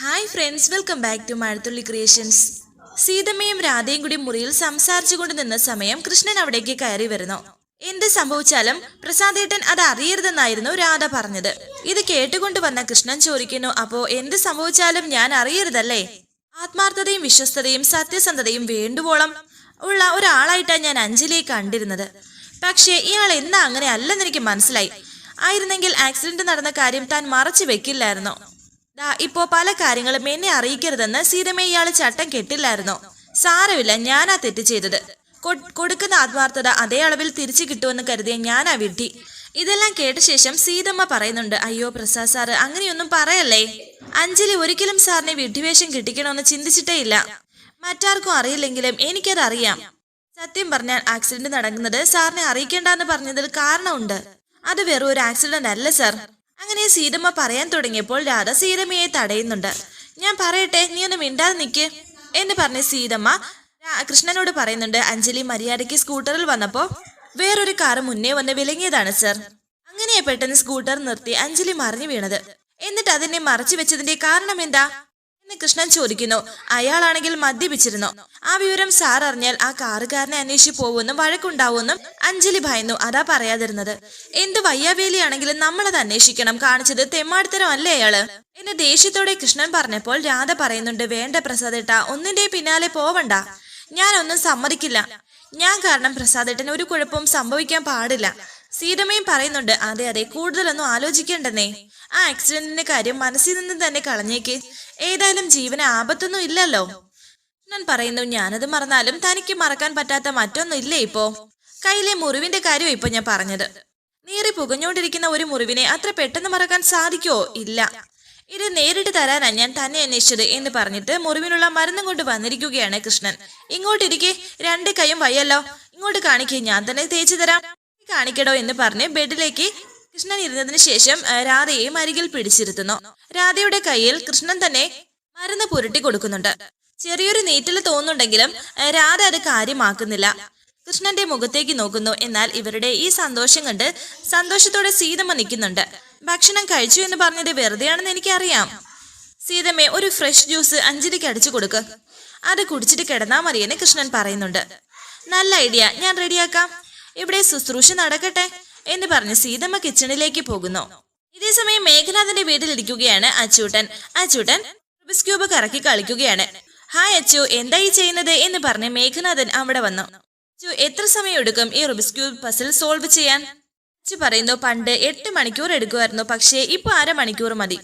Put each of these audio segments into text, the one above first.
Hi friends welcome back to Mazhathulli creations സീതമ്മയും രാധയും കൂടി മുറിയിൽ സംസാരിച്ചുകൊണ്ട് നിന്ന സമയം കൃഷ്ണൻ അവിടേക്ക് കയറി വരുന്നു. എന്ത് സംഭവിച്ചാലും പ്രസാദേട്ടൻ അത് അറിയരുതെന്നായിരുന്നു രാധ പറഞ്ഞത്. ഇത് കേട്ടുകൊണ്ട് വന്ന കൃഷ്ണൻ ചോദിക്കുന്നു അപ്പോ എന്ത് സംഭവിച്ചാലും ഞാൻ അറിയരുതല്ലേ? ആത്മാർത്ഥതയും വിശ്വസ്തതയും സത്യസന്ധതയും വേണ്ടുവോളം ഉള്ള ഒരാളായിട്ടാണ് ഞാൻ അഞ്ജലിയെ കണ്ടിരുന്നത്. പക്ഷേ ഇയാൾ എന്നാ അങ്ങനെ അല്ലെന്ന് എനിക്ക് മനസ്സിലായി. ആയിരുന്നെങ്കിൽ ആക്സിഡന്റ് നടന്ന കാര്യം താൻ മറച്ചു വെക്കില്ലായിരുന്നോ? ദാ ഇപ്പോ പല കാര്യങ്ങളും എന്നെ അറിയിക്കരുതെന്ന് സീതമ്മ ഇയാൾ ചട്ടം കെട്ടില്ലായിരുന്നു. സാരമില്ല ഞാനാ തെറ്റ് ചെയ്തത്. കൊടുക്കുന്ന ആത്മാർത്ഥത അതേ അളവിൽ തിരിച്ചു കിട്ടുമെന്ന് കരുതിയ ഞാനാ വിഡ്ഢി. ഇതെല്ലാം കേട്ട ശേഷം സീതമ്മ പറയുന്നുണ്ട് അയ്യോ പ്രസാദ് സാറ് അങ്ങനെയൊന്നും പറയല്ലേ? അഞ്ജലി ഒരിക്കലും സാറിനെ വിഡ്ഢിവേഷം കിട്ടിക്കണമെന്ന് ചിന്തിച്ചിട്ടേ ഇല്ല. മറ്റാർക്കും അറിയില്ലെങ്കിലും എനിക്കത് അറിയാം. സത്യം പറഞ്ഞാൽ ആക്സിഡന്റ് നടക്കുന്നത് സാറിനെ അറിയിക്കേണ്ടെന്ന് പറഞ്ഞതിൽ കാരണമുണ്ട്. അത് വെറും ഒരു ആക്സിഡന്റ് അല്ല സാർ. അങ്ങനെ സീതമ്മ പറയാൻ തുടങ്ങിയപ്പോൾ രാധ സീതമ്മയെ തടയുന്നുണ്ട്. ഞാൻ പറയട്ടെ നീ ഒന്ന് മിണ്ടാതെ നിൽക്ക് എന്ന് പറഞ്ഞ് സീതമ്മ കൃഷ്ണനോട് പറയുന്നുണ്ട് അഞ്ജലി മര്യാദയ്ക്ക് സ്കൂട്ടറിൽ വന്നപ്പോ വേറൊരു കാർ മുന്നേ വന്ന് വിലങ്ങിയതാണ് സർ. അങ്ങനെ പെട്ടെന്ന് സ്കൂട്ടർ നിർത്തി അഞ്ജലി മറിഞ്ഞു വീണത്. എന്നിട്ട് അതിനെ മറച്ചു വെച്ചതിന്റെ കാരണം എന്താ? എന്ന് കൃഷ്ണൻ ചോദിക്കുന്നു. അയാളാണെങ്കിൽ മദ്യപിച്ചിരുന്നു? ആ വിവരം സാർ അറിഞ്ഞാൽ ആ കാറുകാരനെ അന്വേഷിച്ചു പോകുമെന്നും വഴക്കുണ്ടാവുമെന്നും അഞ്ജലി ഭയന്നു. അതാ പറയാതിരുന്നത്. എന്ത് വയ്യാവേലിയാണെങ്കിലും നമ്മളത് അന്വേഷിക്കണം. കാണിച്ചത് തെമ്മാടിത്തരം അല്ലേ അയാൾ? എന്നെ ദേഷ്യത്തോടെ കൃഷ്ണൻ പറഞ്ഞപ്പോൾ രാധ പറയുന്നുണ്ട് വേണ്ട പ്രസാദേട്ട ഒന്നിന്റെ പിന്നാലെ പോവണ്ട. ഞാനൊന്നും സമ്മതിക്കില്ല. ഞാൻ കാരണം പ്രസാദേട്ടന് ഒരു കുഴപ്പവും സംഭവിക്കാൻ പാടില്ല. സീതമ്മയും പറയുന്നുണ്ട് അതെ അതെ കൂടുതലൊന്നും ആലോചിക്കേണ്ടെന്നേ. ആ ആക്സിഡന്റിന്റെ കാര്യം മനസ്സിൽ നിന്ന് തന്നെ കളഞ്ഞേക്ക്. ഏതായാലും ജീവന് ആപത്തൊന്നും ഇല്ലല്ലോ. ഞാൻ പറയുന്നു ഞാനത് മറന്നാലും തനിക്ക് മറക്കാൻ പറ്റാത്ത മറ്റൊന്നും ഇല്ലേ ഇപ്പോ? കയ്യിലെ മുറിവിന്റെ കാര്യം ഇപ്പൊ ഞാൻ പറഞ്ഞത്. നീറി പുകഞ്ഞുകൊണ്ടിരിക്കുന്ന ഒരു മുറിവിനെ അത്ര പെട്ടെന്ന് മറക്കാൻ സാധിക്കുമോ ഇല്ല. ഇത് നേരിട്ട് തരാനാ ഞാൻ തന്നെ അന്വേഷിച്ചത് എന്ന് പറഞ്ഞിട്ട് മുറിവിനുള്ള മരുന്നും കൊണ്ട് വന്നിരിക്കുകയാണ് കൃഷ്ണൻ. ഇങ്ങോട്ടിരിക്കെ രണ്ട് കൈയും വയ്യല്ലോ. ഇങ്ങോട്ട് കാണിക്കേ ഞാൻ തന്നെ തേച്ചു തരാം. കാണിക്കടോ എന്ന് പറഞ്ഞ് ബെഡിലേക്ക് കൃഷ്ണൻ ഇരുന്നതിന് ശേഷം രാധയെ മരികിൽ പിടിച്ചിരുത്തുന്നു. രാധയുടെ കയ്യിൽ കൃഷ്ണൻ തന്നെ മരുന്ന് പുരട്ടി കൊടുക്കുന്നുണ്ട്. ചെറിയൊരു നീറ്റൽ തോന്നുന്നുണ്ടെങ്കിലും രാധ അത് കാര്യമാക്കുന്നില്ല. കൃഷ്ണന്റെ മുഖത്തേക്ക് നോക്കുന്നു. എന്നാൽ ഇവരുടെ ഈ സന്തോഷം കണ്ട് സന്തോഷത്തോടെ സീതമ്മ നിൽക്കുന്നുണ്ട്. ഭക്ഷണം കഴിച്ചു എന്ന് പറഞ്ഞത് വെറുതെയാണെന്ന് എനിക്കറിയാം. സീതമ്മേ ഒരു ഫ്രഷ് ജ്യൂസ് അഞ്ജലിക്ക് അടിച്ചു കൊടുക്ക്. അത് കുടിച്ചിട്ട് കിടന്നാ മതിയെന്ന് കൃഷ്ണൻ പറയുന്നുണ്ട്. നല്ല ഐഡിയ. ഞാൻ റെഡിയാക്കാം. ഇവിടെ ശുശ്രൂഷ നടക്കട്ടെ എന്ന് പറഞ്ഞ് സീതമ്മ കിച്ചണിലേക്ക് പോകുന്നു. ഇതേസമയം മേഘനാഥന്റെ വീട്ടിലിരിക്കുകയാണ് അച്ചൂട്ടൻ. അച്ചൂട്ടൻ റുബിസ് ക്യൂബ് കറക്കി കളിക്കുകയാണ്. ഹായ് അച്ചു എന്തായി ചെയ്യുന്നത്? എന്ന് പറഞ്ഞ് മേഘനാഥൻ അവിടെ വന്നു. അച്ചു എത്ര സമയം എടുക്കും ഈ റുബിസ് ക്യൂബ് പസിൽ സോൾവ് ചെയ്യാൻ? അച്ചു പറയുന്നു പണ്ട് എട്ട് മണിക്കൂർ എടുക്കുമായിരുന്നു പക്ഷേ ഇപ്പൊ അര മണിക്കൂർ മതി.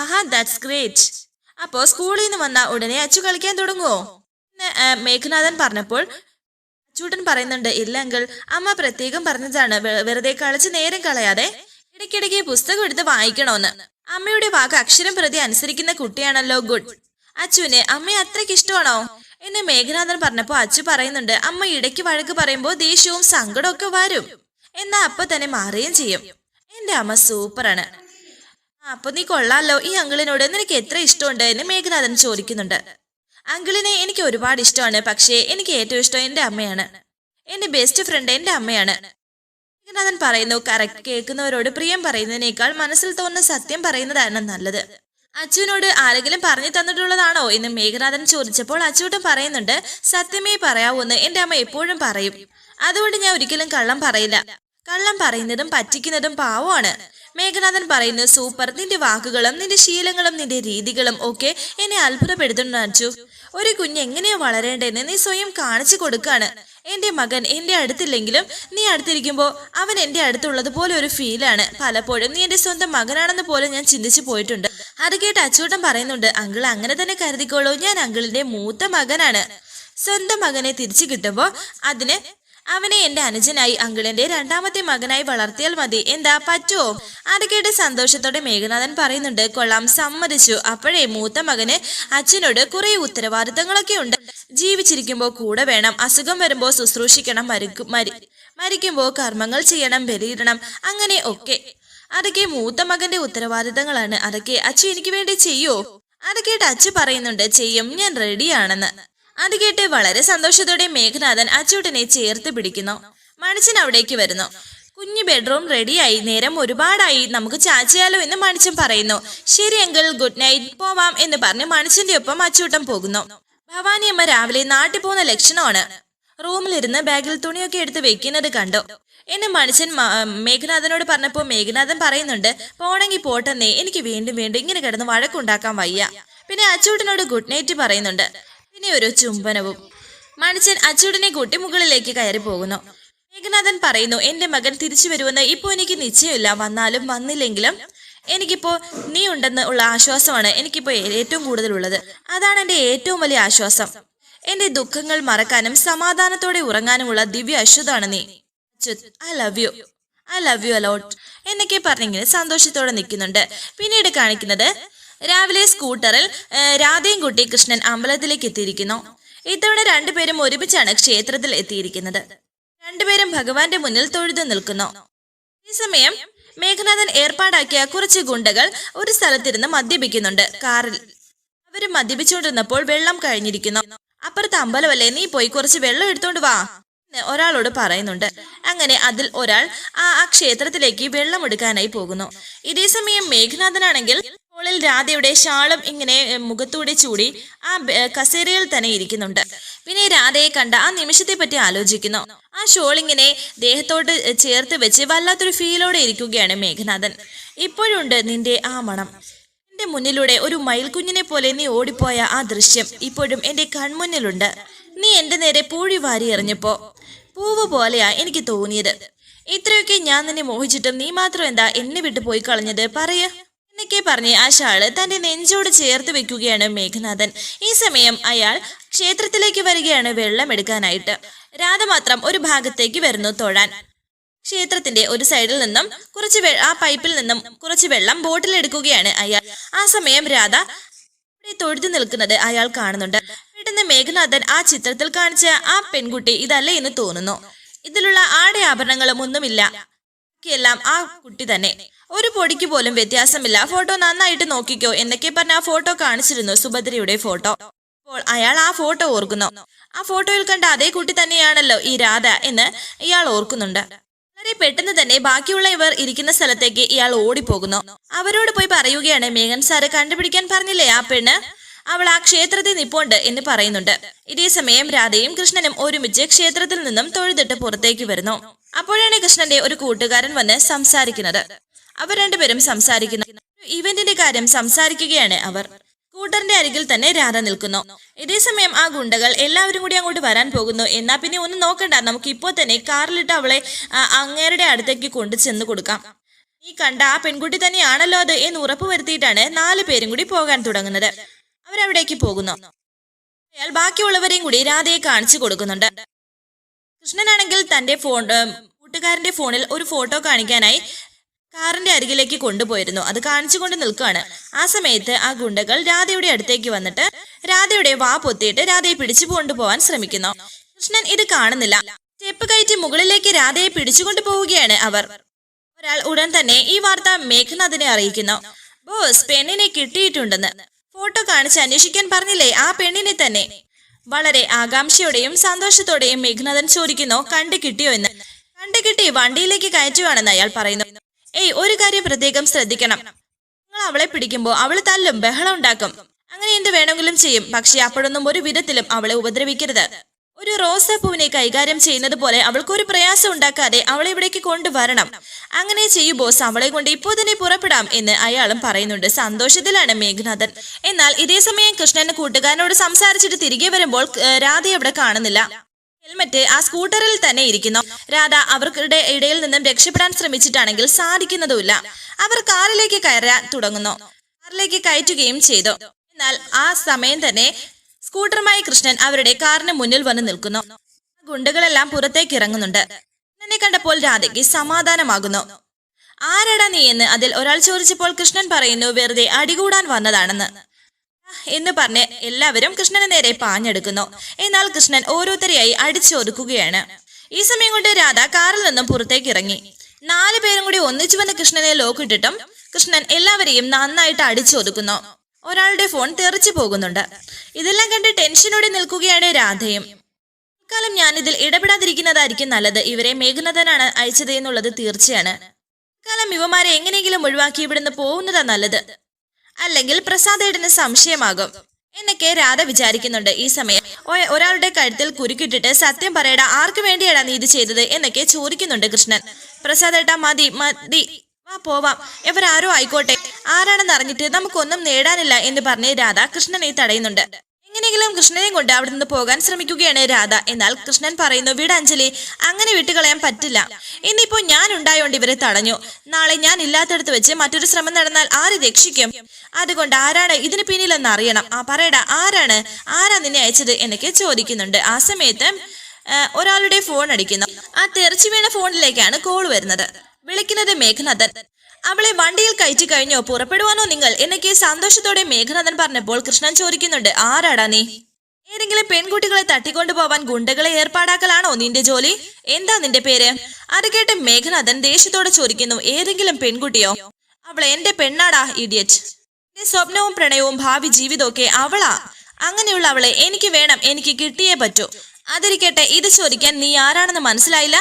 ആഹാ ദാറ്റ്സ് ഗ്രേറ്റ് അപ്പോ സ്കൂളിൽ നിന്ന് വന്ന ഉടനെ അച്ചു കളിക്കാൻ തുടങ്ങുവോ? മേഘനാഥൻ പറഞ്ഞപ്പോൾ അച്ചൂട്ടൻ പറയുന്നുണ്ട് ഇല്ലെങ്കിൽ അമ്മ പ്രത്യേകം പറഞ്ഞതാണ് വെറുതെ കളിച്ച് നേരം കളയാതെ ഇടയ്ക്കിടയ്ക്ക് പുസ്തകം എടുത്ത് വായിക്കണോന്ന്. അമ്മയുടെ വാക്ക് അക്ഷരം പ്രതി അനുസരിക്കുന്ന കുട്ടിയാണല്ലോ ഗുഡ്. അച്ചുവിന് അമ്മയെ അത്രയ്ക്ക് ഇഷ്ടമാണോ? എന്ന് മേഘനാഥൻ പറഞ്ഞപ്പോ അച്ചു പറയുന്നുണ്ട് അമ്മ ഇടയ്ക്ക് വഴക്ക് പറയുമ്പോൾ ദേഷ്യവും സങ്കടവും ഒക്കെ വരും. എന്നാ അപ്പൊ തന്നെ മാറുകയും ചെയ്യും. എന്റെ അമ്മ സൂപ്പറാണ്. അപ്പൊ നീ കൊള്ളാലോ ഈ അങ്കിളിനോട് നിനക്ക് എത്ര ഇഷ്ടമുണ്ട്? എന്ന് മേഘനാഥൻ ചോദിക്കുന്നുണ്ട്. അങ്കിളിനെ എനിക്ക് ഒരുപാട് ഇഷ്ടമാണ്. പക്ഷേ എനിക്ക് ഏറ്റവും ഇഷ്ടം എന്റെ അമ്മയാണ്. എന്റെ ബെസ്റ്റ് ഫ്രണ്ട് എന്റെ അമ്മയാണ്. മേഘനാഥൻ പറയുന്നു കറക്റ്റ് കേൾക്കുന്നവരോട് പ്രിയം പറയുന്നതിനേക്കാൾ മനസ്സിൽ തോന്നുന്ന സത്യം പറയുന്നതാണ് നല്ലത്. അച്ഛനോട് ആരെങ്കിലും പറഞ്ഞു തന്നിട്ടുള്ളതാണോ? എന്ന് മേഘനാഥൻ ചോദിച്ചപ്പോൾ അച്ചൂട്ടൻ പറയുന്നുണ്ട് സത്യമേ പറയാവൂ എന്ന് എന്റെ അമ്മ എപ്പോഴും പറയും. അതുകൊണ്ട് ഞാൻ ഒരിക്കലും കള്ളം പറയില്ല. കള്ളം പറയുന്നതും പറ്റിക്കുന്നതും പാവമാണ്. മേഘനാഥൻ പറയുന്നു സൂപ്പർ. നിന്റെ വാക്കുകളും നിന്റെ ശീലങ്ങളും നിന്റെ രീതികളും ഒക്കെ എന്നെ അത്ഭുതപ്പെടുത്തുന്നു ഒരു കുഞ്ഞ് എങ്ങനെയാ വളരേണ്ടതെന്ന് നീ സ്വയം കാണിച്ചു കൊടുക്കാണ്. എന്റെ മകൻ എന്റെ അടുത്തില്ലെങ്കിലും നീ അടുത്തിരിക്കുമ്പോൾ അവൻ എന്റെ അടുത്തുള്ളത് പോലെ ഒരു ഫീലാണ് പലപ്പോഴും നീ എന്റെ സ്വന്തം മകനാണെന്ന് പോലെ ഞാൻ ചിന്തിച്ചു പോയിട്ടുണ്ട്. അത് കേട്ട് അച്ചൂട്ടൻ പറയുന്നുണ്ട് അങ്കിൾ അങ്ങനെ തന്നെ കരുതിക്കോളൂ. ഞാൻ അങ്കിളിന്റെ മൂത്ത മകനാണ്. സ്വന്തം മകനെ തിരിച്ചു കിട്ടുമ്പോൾ അതിന് അവനെ എന്റെ അനുജനായി അങ്കിളിന്റെ രണ്ടാമത്തെ മകനായി വളർത്തിയാൽ മതി. എന്താ പറ്റുമോ അത് കേട്ട് സന്തോഷത്തോടെ മേഘനാഥൻ പറയുന്നുണ്ട് കൊള്ളാം. സമ്മതിച്ചു. അപ്പോഴേ മൂത്ത മകന് അച്ഛനോട് കുറെ ഉത്തരവാദിത്തങ്ങളൊക്കെ ഉണ്ട്. ജീവിച്ചിരിക്കുമ്പോൾ കൂടെ വേണം. അസുഖം വരുമ്പോൾ ശുശ്രൂഷിക്കണം. മരി മരിക്കുമ്പോൾ കർമ്മങ്ങൾ ചെയ്യണം. ബലിയിടണം. അങ്ങനെ ഒക്കെ. അതൊക്കെ മൂത്ത മകന്റെ ഉത്തരവാദിത്തങ്ങളാണ്. അതൊക്കെ അച്ഛൻ എനിക്ക് വേണ്ടി ചെയ്യോ? അത് കേട്ട് പറയുന്നുണ്ട് ചെയ്യും. ഞാൻ റെഡിയാണെന്ന് അത് കേട്ട് വളരെ സന്തോഷത്തോടെ മേഘനാഥൻ അച്ചൂട്ടനെ ചേർത്ത് പിടിക്കുന്നു. മണിച്ചൻ അവിടേക്ക് വരുന്നു. കുഞ്ഞു ബെഡ്റൂം റെഡിയായി നേരം ഒരുപാടായി. നമുക്ക് ചാച്ചയാലോ എന്ന് മണിച്ചൻ പറയുന്നു. ശരി അങ്കിൾ ഗുഡ് നൈറ്റ് പോവാം എന്ന് പറഞ്ഞ് മണിച്ചന്റെ ഒപ്പം അച്ചൂട്ടം പോകുന്നു. ഭവാനിയമ്മ രാവിലെ നാട്ടിൽ പോകുന്ന ലക്ഷണമാണ്. റൂമിലിരുന്ന് ബാഗിൽ തുണിയൊക്കെ എടുത്ത് വെക്കുന്നത് കണ്ടു. എന്നെ മനുഷ്യൻ മേഘനാഥനോട് പറഞ്ഞപ്പോൾ മേഘനാഥൻ പറയുന്നുണ്ട് പോണെങ്കിൽ പോട്ടെന്നേ. എനിക്ക് വീണ്ടും വീണ്ടും ഇങ്ങനെ കിടന്ന് വഴക്കുണ്ടാക്കാൻ വയ്യ. പിന്നെ അച്ചൂട്ടനോട് ഗുഡ് നൈറ്റ് പറയുന്നുണ്ട്. പിന്നെ ഒരു ചുംബനവും. മണിച്ചൻ അച്ചുടനെ കൂട്ടി മുകളിലേക്ക് കയറി പോകുന്നു. മേഘനാഥൻ പറയുന്നു എന്റെ മകൻ തിരിച്ചു വരുമെന്ന് ഇപ്പോൾ എനിക്ക് നിശ്ചയമില്ല. വന്നാലും വന്നില്ലെങ്കിലും എനിക്കിപ്പോ നീ ഉണ്ടെന്ന് ഉള്ള ആശ്വാസമാണ് എനിക്കിപ്പോ ഏറ്റവും കൂടുതലുള്ളത്. അതാണ് എന്റെ ഏറ്റവും വലിയ ആശ്വാസം. എന്റെ ദുഃഖങ്ങൾ മറക്കാനും സമാധാനത്തോടെ ഉറങ്ങാനുമുള്ള ദിവ്യ അശ്വതാണ് നീ. I love you I love you a lot എന്നൊക്കെ പറഞ്ഞിങ്ങനെ സന്തോഷത്തോടെ നിൽക്കുന്നുണ്ട്. പിന്നീട് കാണിക്കുന്നത് രാവിലെ സ്കൂട്ടറിൽ രാധയും കുട്ടി കൃഷ്ണൻ അമ്പലത്തിലേക്ക് എത്തിയിരിക്കുന്നു. ഇത്തവണ രണ്ടുപേരും ഒരുമിച്ചാണ് ക്ഷേത്രത്തിൽ എത്തിയിരിക്കുന്നത്. രണ്ടുപേരും ഭഗവാന്റെ മുന്നിൽ തൊഴുതു നിൽക്കുന്നു. ഈ സമയം മേഘനാഥൻ ഏർപ്പാടാക്കിയ കുറച്ച് ഗുണ്ടകൾ ഒരു സ്ഥലത്തിരുന്ന് മദ്യപിക്കുന്നുണ്ട്. കാറിൽ അവർ മദ്യപിച്ചുകൊണ്ടിരുന്നപ്പോൾ വെള്ളം കഴിഞ്ഞിരിക്കുന്നു. അപ്പുറത്ത് അമ്പലമല്ലേ നീ പോയി കുറച്ച് വെള്ളം എടുത്തോണ്ട് വാ ഒരാളോട് പറയുന്നുണ്ട്. അങ്ങനെ അതിൽ ഒരാൾ ആ ആ ക്ഷേത്രത്തിലേക്ക് വെള്ളം എടുക്കാനായി പോകുന്നു. ഇതേ സമയം മേഘനാഥനാണെങ്കിൽ ഹോളിൽ രാധയുടെ ഷാളും ഇങ്ങനെ മുഖത്തൂടെ ചൂടി ആ കസേരയിൽ തന്നെ ഇരിക്കുന്നുണ്ട്. പിന്നെ രാധയെ കണ്ട ആ നിമിഷത്തെ പറ്റി ആലോചിക്കുന്നു. ആ ഷോൾ ഇങ്ങനെ ദേഹത്തോട്ട് ചേർത്ത് വെച്ച് വല്ലാത്തൊരു ഫീലോടെ ഇരിക്കുകയാണ് മേഘനാഥൻ. ഇപ്പോഴുണ്ട് നിന്റെ ആ മണം. എന്റെ മുന്നിലൂടെ ഒരു മയിൽക്കുഞ്ഞിനെ പോലെ നീ ഓടിപ്പോയ ആ ദൃശ്യം ഇപ്പോഴും എന്റെ കൺമുന്നിലുണ്ട്. നീ എന്റെ നേരെ പൂഴി വാരി എറിഞ്ഞപ്പോ. പൂവ് പോലെയാ എനിക്ക് തോന്നിയത്. ഇത്രയൊക്കെ ഞാൻ നിന്നെ മോഹിച്ചിട്ടും നീ മാത്രം എന്താ എന്നെ വിട്ടു പോയി കളഞ്ഞത്? പറയ. എന്നൊക്കെ പറഞ്ഞ് ആ ഷാൾ തന്റെ നെഞ്ചോട് ചേർത്ത് വെക്കുകയാണ് മേഘനാഥൻ. ഈ സമയം അയാൾ ക്ഷേത്രത്തിലേക്ക് വരികയാണ് വെള്ളം എടുക്കാനായിട്ട് രാധ മാത്രം ഒരു ഭാഗത്തേക്ക് വരുന്നു തൊഴാൻ. ക്ഷേത്രത്തിന്റെ ഒരു സൈഡിൽ നിന്നും കുറച്ച് ആ പൈപ്പിൽ നിന്നും കുറച്ച് വെള്ളം ബോട്ടിൽ എടുക്കുകയാണ് അയാൾ. ആ സമയം രാധ തൊഴുതു നിൽക്കുന്നത് അയാൾ കാണുന്നുണ്ട്. പെട്ടെന്ന് മേഘനാഥൻ ആ ചിത്രത്തിൽ കാണിച്ച ആ പെൺകുട്ടി ഇതല്ലേ എന്ന് തോന്നുന്നു. ഇതിലുള്ള ആടെ ആഭരണങ്ങളും ഒന്നുമില്ല. എല്ലാം ആ കുട്ടി തന്നെ. ഒരു പൊടിക്ക് പോലും വ്യത്യാസമില്ല. ഫോട്ടോ നന്നായിട്ട് നോക്കിക്കോ എന്നൊക്കെ പറഞ്ഞ ആ ഫോട്ടോ കാണിച്ചിരുന്നു സുഭദ്രയുടെ ഫോട്ടോ. അപ്പോൾ അയാൾ ആ ഫോട്ടോ ഓർക്കുന്നു. ആ ഫോട്ടോയിൽ കണ്ട അതേ കുട്ടി തന്നെയാണല്ലോ ഈ രാധ എന്ന് ഇയാൾ ഓർക്കുന്നുണ്ട്. വളരെ പെട്ടെന്ന് തന്നെ ബാക്കിയുള്ള ഇവർ ഇരിക്കുന്ന സ്ഥലത്തേക്ക് ഇയാൾ ഓടിപ്പോകുന്നു. അവരോട് പോയി പറയുകയാണ് മേഘൻ സാറ് കണ്ടുപിടിക്കാൻ പറഞ്ഞില്ലേ ആ പെണ്ണ്? അവൾ ആ ക്ഷേത്രത്തിൽ നിപ്പോണ്ട് എന്ന് പറയുന്നുണ്ട്. ഇതേ സമയം രാധയും കൃഷ്ണനും ഒരുമിച്ച് ക്ഷേത്രത്തിൽ നിന്നും തൊഴുതിട്ട് പുറത്തേക്ക് വരുന്നു. അപ്പോഴാണ് കൃഷ്ണന്റെ ഒരു കൂട്ടുകാരൻ വന്ന് സംസാരിക്കുന്നത്. അവർ രണ്ടുപേരും സംസാരിക്കുന്നു. ഇവന്റിന്റെ കാര്യം സംസാരിക്കുകയാണ് അവർ. കൂട്ടറിന്റെ അരികിൽ തന്നെ രാധ നിൽക്കുന്നു. ഇതേസമയം ആ ഗുണ്ടകൾ എല്ലാവരും കൂടി അങ്ങോട്ട് വരാൻ പോകുന്നു. എന്നാ പിന്നെ ഒന്ന് നോക്കണ്ട. നമുക്ക് ഇപ്പോൾ തന്നെ കാറിലിട്ട് അവളെ അങ്ങേരുടെ അടുത്തേക്ക് കൊണ്ടു ചെന്ന് കൊടുക്കാം. നീ കണ്ട ആ പെൺകുട്ടി തന്നെയാണല്ലോ അത് എന്ന് ഉറപ്പുവരുത്തിയിട്ടാണ് നാല് പേരും കൂടി പോകാൻ തുടങ്ങുന്നത്. അവരവിടേക്ക് പോകുന്നു. അയാൾ ബാക്കിയുള്ളവരെയും കൂടി രാധയെ കാണിച്ചു കൊടുക്കുന്നുണ്ട്. കൃഷ്ണനാണെങ്കിൽ തന്റെ ഫോൺ കൂട്ടുകാരന്റെ ഫോണിൽ ഒരു ഫോട്ടോ കാണിക്കാനായി കാറിന്റെ അരികിലേക്ക് കൊണ്ടുപോയിരുന്നു. അത് കാണിച്ചുകൊണ്ട് നിൽക്കുകയാണ്. ആ സമയത്ത് ആ ഗുണ്ടകൾ രാധയുടെ അടുത്തേക്ക് വന്നിട്ട് രാധയുടെ വാ പൊത്തിയിട്ട് രാധയെ പിടിച്ചു കൊണ്ടുപോകാൻ ശ്രമിക്കുന്നു. കൃഷ്ണൻ ഇത് കാണുന്നില്ല. സ്റ്റെപ്പ് കയറ്റി മുകളിലേക്ക് രാധയെ പിടിച്ചുകൊണ്ടു പോവുകയാണ് അവർ. ഒരാൾ ഉടൻ തന്നെ ഈ വാർത്ത മേഘനാഥിനെ അറിയിക്കുന്നു. ബോസ് പെണ്ണിനെ കിട്ടിയിട്ടുണ്ടെന്ന്. ഫോട്ടോ കാണിച്ച് അന്വേഷിക്കാൻ പറഞ്ഞില്ലേ ആ പെണ്ണിനെ തന്നെ? വളരെ ആകാംക്ഷയോടെയും സന്തോഷത്തോടെയും മേഘ്നാഥൻ ചോദിക്കുന്നു കണ്ടു കിട്ടിയോ എന്ന്? കണ്ടു കിട്ടി വണ്ടിയിലേക്ക് കയറ്റുവാണെന്ന് അയാൾ പറയുന്നു. ഏയ് ഒരു കാര്യം പ്രത്യേകം ശ്രദ്ധിക്കണം. നിങ്ങൾ അവളെ പിടിക്കുമ്പോൾ അവൾ തല്ലും ബഹളം ഉണ്ടാക്കും. അങ്ങനെ എന്ത് വേണമെങ്കിലും ചെയ്യും. പക്ഷെ അപ്പോഴൊന്നും ഒരു വിധത്തിലും അവളെ ഉപദ്രവിക്കരുത്. ഒരു റോസാപ്പൂവിനെ കൈകാര്യം ചെയ്യുന്നത് പോലെ അവൾക്ക് ഒരു പ്രയാസം ഉണ്ടാക്കാതെ അവളെ ഇവിടേക്ക് കൊണ്ടുവരണം. അങ്ങനെ ചെയ്യൂ ബോസ്. അവളെ കൊണ്ട് ഇപ്പോൾ തന്നെ പുറപ്പെടാം എന്ന് അയാളും പറയുന്നുണ്ട്. സന്തോഷത്തിലാണ് മേഘനാഥൻ. എന്നാൽ ഇതേ സമയം കൃഷ്ണൻ കൂട്ടുകാരനോട് സംസാരിച്ചിട്ട് തിരികെ വരുമ്പോൾ രാധ രാധയെ അവിടെ കാണുന്നില്ല. ഹെൽമെറ്റ് ആ സ്കൂട്ടറിൽ തന്നെ ഇരിക്കുന്നു. രാധ അവർക്കിടെ ഇടയിൽ നിന്നും രക്ഷപ്പെടാൻ ശ്രമിച്ചിട്ടാണെങ്കിൽ സാധിക്കുന്നതുമില്ല. അവർ കാറിലേക്ക് കയറാൻ തുടങ്ങുന്നു. കാറിലേക്ക് കയറ്റുകയും ചെയ്തു. എന്നാൽ ആ സമയം തന്നെ സ്കൂട്ടറുമായി കൃഷ്ണൻ അവരുടെ കാറിന് മുന്നിൽ വന്ന് നിൽക്കുന്നു. ഗുണ്ടകളെല്ലാം പുറത്തേക്ക് ഇറങ്ങുന്നുണ്ട്. കൃഷ്ണനെ കണ്ടപ്പോൾ രാധയ്ക്ക് സമാധാനമാകുന്നു. ആരടാ നീ എന്ന് അതിൽ ഒരാൾ ചോദിച്ചപ്പോൾ കൃഷ്ണൻ പറയുന്നു വെറുതെ അടികൂടാൻ വന്നതാണെന്ന്. എന്ന് പറഞ്ഞ് എല്ലാവരും കൃഷ്ണന് നേരെ പാഞ്ഞെടുക്കുന്നു. എന്നാൽ കൃഷ്ണൻ ഓരോരുത്തരെയായി അടിച്ചൊതുക്കുകയാണ്. ഈ സമയം കൊണ്ട് രാധ കാറിൽ നിന്നും പുറത്തേക്ക് ഇറങ്ങി. നാല് പേരും കൂടി ഒന്നിച്ചു വന്ന് കൃഷ്ണനെ ലോക്കിട്ടിട്ടും കൃഷ്ണൻ എല്ലാവരെയും നന്നായിട്ട് അടിച്ചൊതുക്കുന്നു. ഒരാളുടെ ഫോൺ തെറിച്ചു പോകുന്നുണ്ട്. ഇതെല്ലാം കണ്ട് ടെൻഷനോടെ നിൽക്കുകയാണ് രാധയും. കാലം ഞാനിതിൽ ഇടപെടാതിരിക്കുന്നതായിരിക്കും നല്ലത്. ഇവരെ മേഘനാഥനാണ് അയച്ചത് എന്നുള്ളത് തീർച്ചയാണ്. കാലം ഇവമാരെ എങ്ങനെയെങ്കിലും ഒഴിവാക്കി ഇവിടുന്ന് പോകുന്നതാ നല്ലത്. അല്ലെങ്കിൽ പ്രസാദേടന് സംശയമാകും. എന്നൊക്കെ രാധ വിചാരിക്കുന്നുണ്ട്. ഈ സമയം ഒരാളുടെ കഴുത്തിൽ കുരുക്കിട്ടിട്ട് സത്യം പറയടാ ആർക്കു വേണ്ടിയാടാ നീ ഇത് ചെയ്തത്? എന്നൊക്കെ ചോദിക്കുന്നുണ്ട് കൃഷ്ണൻ. പ്രസാദേട്ട മതി മതി. വാ പോവാം. ഇവരാരോ ആയിക്കോട്ടെ. ആരാണെന്ന് അറിഞ്ഞിട്ട് നമുക്കൊന്നും നേടാനില്ല എന്ന് പറഞ്ഞ് രാധ കൃഷ്ണനെ തടയുന്നുണ്ട്. എങ്ങനെയെങ്കിലും കൃഷ്ണനെ കൊണ്ട് അവിടെ നിന്ന് പോകാൻ ശ്രമിക്കുകയാണ് രാധ. എന്നാൽ കൃഷ്ണൻ പറയുന്നു വിട അഞ്ജലി അങ്ങനെ വിട്ടുകളയാൻ പറ്റില്ല. ഇന്നിപ്പോ ഞാൻ ഉണ്ടായോണ്ട് ഇവരെ തടഞ്ഞു. നാളെ ഞാൻ ഇല്ലാത്തടത്ത് വെച്ച് മറ്റൊരു ശ്രമം നടന്നാൽ ആര് രക്ഷിക്കും? അതുകൊണ്ട് ആരാണ് ഇതിന് പിന്നിലെന്ന് അറിയണം. ആ പറയടാ ആരാണ്? ആരാ നിന്നെ അയച്ചത്? എന്നൊക്കെ ചോദിക്കുന്നുണ്ട്. ആ സമയത്ത് ഒരാളുടെ ഫോൺ അടിക്കുന്നു. ആ തെറിച്ചു വീണ ഫോണിലേക്കാണ് കോൾ വരുന്നത്. വിളിക്കുന്നത് മേഘനാഥൻ. അവളെ വണ്ടിയിൽ കയറ്റി കഴിഞ്ഞോ? പുറപ്പെടുവാനോ നിങ്ങൾ? എന്നൊക്കെ സന്തോഷത്തോടെ മേഘനാഥൻ പറഞ്ഞപ്പോൾ കൃഷ്ണൻ ചോദിക്കുന്നുണ്ട് ആരാടാ നീ? ഏതെങ്കിലും പെൺകുട്ടികളെ തട്ടിക്കൊണ്ടുപോവാൻ ഗുണ്ടകളെ ഏർപ്പാടാക്കലാണോ നിന്റെ ജോലി? എന്താ നിന്റെ പേര്? അത് കേട്ട് മേഘനാഥൻ ദേഷ്യത്തോടെ ചോദിക്കുന്നു ഏതെങ്കിലും പെൺകുട്ടിയോ? അവൾ എന്റെ പെണ്ണാടാ ഇഡിയറ്റ്. എന്റെ സ്വപ്നവും പ്രണയവും ഭാവി ജീവിതമൊക്കെ അവളാ. അങ്ങനെയുള്ള അവളെ എനിക്ക് വേണം എനിക്ക് കിട്ടിയേ പറ്റൂ. അതിരിക്കട്ടെ ഇത് ചോദിക്കാൻ നീ ആരാണെന്ന് മനസ്സിലായില്ല?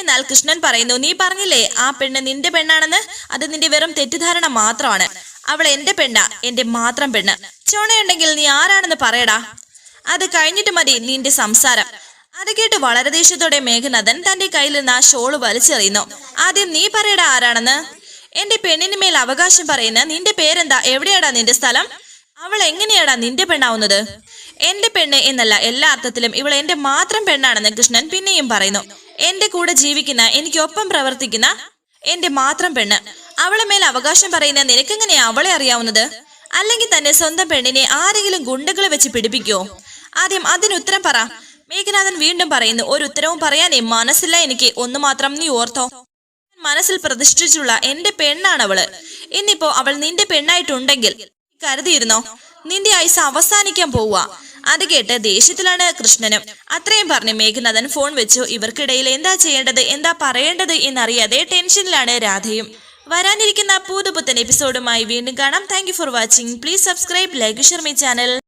എന്നാൽ കൃഷ്ണൻ പറയുന്നു നീ പറഞ്ഞില്ലേ ആ പെണ്ണ് നിന്റെ പെണ്ണാണെന്ന്? അത് നിന്റെ വെറും തെറ്റിദ്ധാരണ മാത്രമാണ്. അവൾ എന്റെ പെണ്ണാ എന്റെ മാത്രം പെണ്ണ്. ചോണയുണ്ടെങ്കിൽ നീ ആരാണെന്ന് പറയടാ. അത് കഴിഞ്ഞിട്ട് മതി നിന്റെ സംസാരം. അത് കേട്ട് വളരെ ദേഷ്യത്തോടെ മേഘനാഥൻ തന്റെ കയ്യിൽ നിന്ന് ആ ഷോൾ വലിച്ചെറിയുന്നു. ആദ്യം നീ പറയടാ ആരാണെന്ന്? എന്റെ പെണ്ണിന് മേൽ അവകാശം പറയുന്ന നിന്റെ പേരെന്താ? എവിടെയാടാ നിന്റെ സ്ഥലം? അവൾ എങ്ങനെയാടാ നിന്റെ പെണ്ണാവുന്നത്? എന്റെ പെണ്ണ് എന്നല്ല എല്ലാ അർത്ഥത്തിലും ഇവൾ എന്റെ മാത്രം പെണ്ണാണെന്ന് കൃഷ്ണൻ പിന്നെയും പറയുന്നു. എന്റെ കൂടെ ജീവിക്കുന്ന എനിക്കൊപ്പം പ്രവർത്തിക്കുന്ന എന്റെ മാത്രം പെണ്ണ്. അവളെ മേൽ അവകാശം പറയുന്ന നിനക്കെങ്ങനെയാ അവളെ അറിയാവുന്നത്? അല്ലെങ്കിൽ തന്നെ സ്വന്തം പെണ്ണിനെ ആരെങ്കിലും ഗുണ്ടകളെ വെച്ച് പിടിപ്പിക്കോ? ആദ്യം അതിന് ഉത്തരം പറ. മേഘനാഥൻ വീണ്ടും പറയുന്നു ഒരു ഉത്തരവും പറയാനേ മനസ്സില്ല എനിക്ക്. ഒന്നു മാത്രം നീ ഓർത്തോ. മനസ്സിൽ പ്രതിഷ്ഠിച്ചുള്ള എന്റെ പെണ്ണാണ് അവൾ. ഇന്നിപ്പോ അവൾ നിന്റെ പെണ്ണായിട്ടുണ്ടെങ്കിൽ കരുതിയിരുന്നോ? നിന്റെ ആയുസ് അവസാനിക്കാൻ പോവുക. അത് കേട്ട് ദേഷ്യത്തിലാണ് കൃഷ്ണനും. അത്രയും പറഞ്ഞ് മേഘനാഥൻ ഫോൺ വെച്ചു. ഇവർക്കിടയിൽ എന്താ ചെയ്യേണ്ടത്? എന്താ പറയേണ്ടത്? എന്നറിയാതെ ടെൻഷനിലാണ് രാധയും. വരാനിരിക്കുന്ന പുതുപുത്തൻ എപ്പിസോഡുമായി വീണ്ടും കാണാം. Thank for watching please subscribe like share my channel